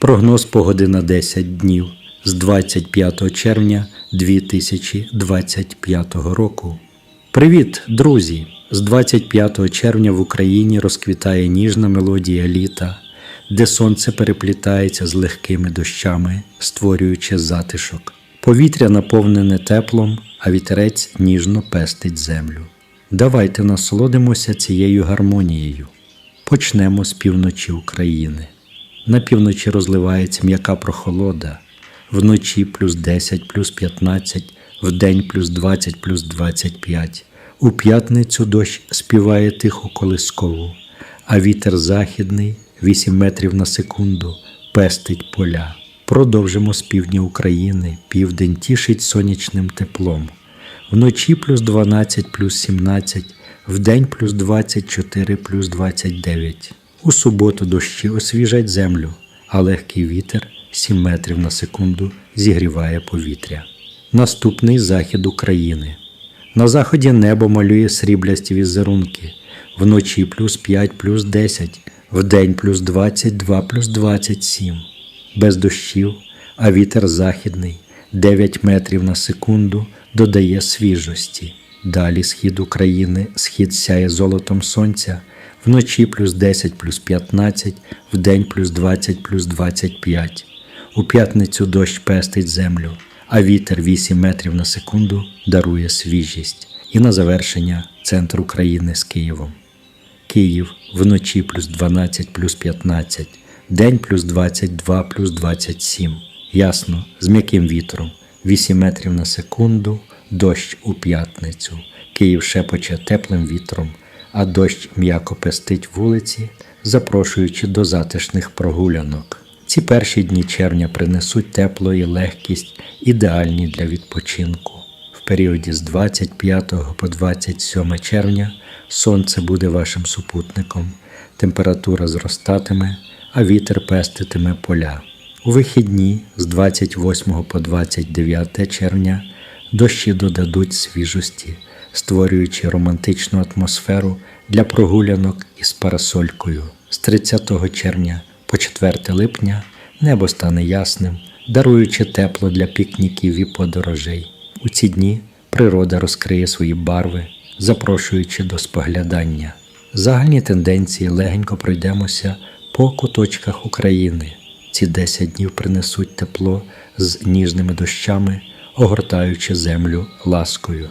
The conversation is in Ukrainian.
Прогноз погоди на 10 днів з 25 червня 2025 року. Привіт, друзі! З 25 червня в Україні розквітає ніжна мелодія літа, де сонце переплітається з легкими дощами, створюючи затишок. Повітря наповнене теплом, а вітерець ніжно пестить землю. Давайте насолодимося цією гармонією. Почнемо з півночі України. На півночі розливається м'яка прохолода, вночі плюс 10, плюс 15, вдень плюс 20, плюс 25. У п'ятницю дощ співає тиху колискову, а вітер західний 8 метрів на секунду пестить поля. Продовжимо з півдня України. Південь тішить сонячним теплом. Вночі плюс 12, плюс 17, вдень плюс 24, плюс 29. У суботу дощі освіжать землю, а легкий вітер 7 метрів на секунду зігріває повітря. Наступний захід України. На заході небо малює сріблясті візерунки. Вночі плюс 5, плюс 10, вдень плюс 22, плюс 27. Без дощів, а вітер західний 9 метрів на секунду додає свіжості. Далі схід України, схід сяє золотом сонця, вночі плюс 10, плюс 15, вдень плюс 20, плюс 25. У п'ятницю дощ пестить землю, а вітер 8 метрів на секунду дарує свіжість. І на завершення центр України з Києвом. Київ вночі плюс 12 плюс 15, день плюс 22 плюс 27. Ясно, з м'яким вітром, 8 метрів на секунду, дощ у п'ятницю. Київ шепоче теплим вітром, а дощ м'яко пестить вулиці, запрошуючи до затишних прогулянок. Ці перші дні червня принесуть тепло і легкість, ідеальні для відпочинку. В періоді з 25 по 27 червня сонце буде вашим супутником, температура зростатиме, а вітер пеститиме поля. У вихідні з 28 по 29 червня дощі додадуть свіжості, створюючи романтичну атмосферу для прогулянок із парасолькою. З 30 червня по 4 липня небо стане ясним, даруючи тепло для пікніків і подорожей. У ці дні природа розкриє свої барви, запрошуючи до споглядання. Загальні тенденції легенько пройдемося по куточках України. Ці 10 днів принесуть тепло з ніжними дощами, огортаючи землю ласкою.